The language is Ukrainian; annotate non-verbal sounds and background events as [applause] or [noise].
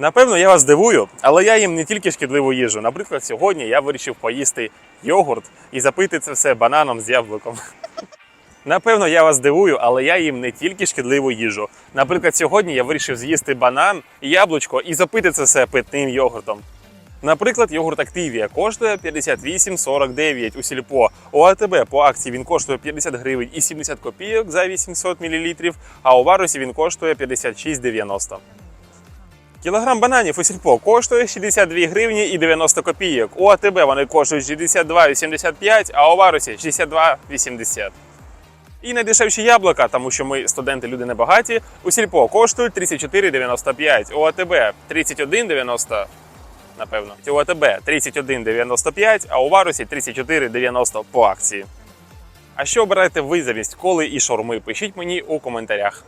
Напевно, я вас здивую, але я їм не тільки шкідливу їжу. Наприклад, сьогодні я вирішив поїсти йогурт і запити це все бананом з яблуком. [laughs] Напевно, я вас здивую, але я їм не тільки шкідливу їжу. Наприклад, сьогодні я вирішив з'їсти банан, яблучко і запити це все питним йогуртом. Наприклад, йогурт Активія коштує 58,49 у сільпо. У АТБ по акції він коштує 50 гривень і 70 копійок за 800 мл, а у варусі він коштує 56,90. Кілограм бананів у сільпо коштує 62 гривні і 90 копійок. У АТБ вони коштують 62,85, а у варусі 62,80. І найдешевші яблука, тому що ми студенти люди небагаті, у сільпо коштують 34,95, у АТБ 31,90, напевно. У АТБ 31,95, а у варусі 34,90 по акції. А що обираєте ви замість коли і шаурми? Пишіть мені у коментарях.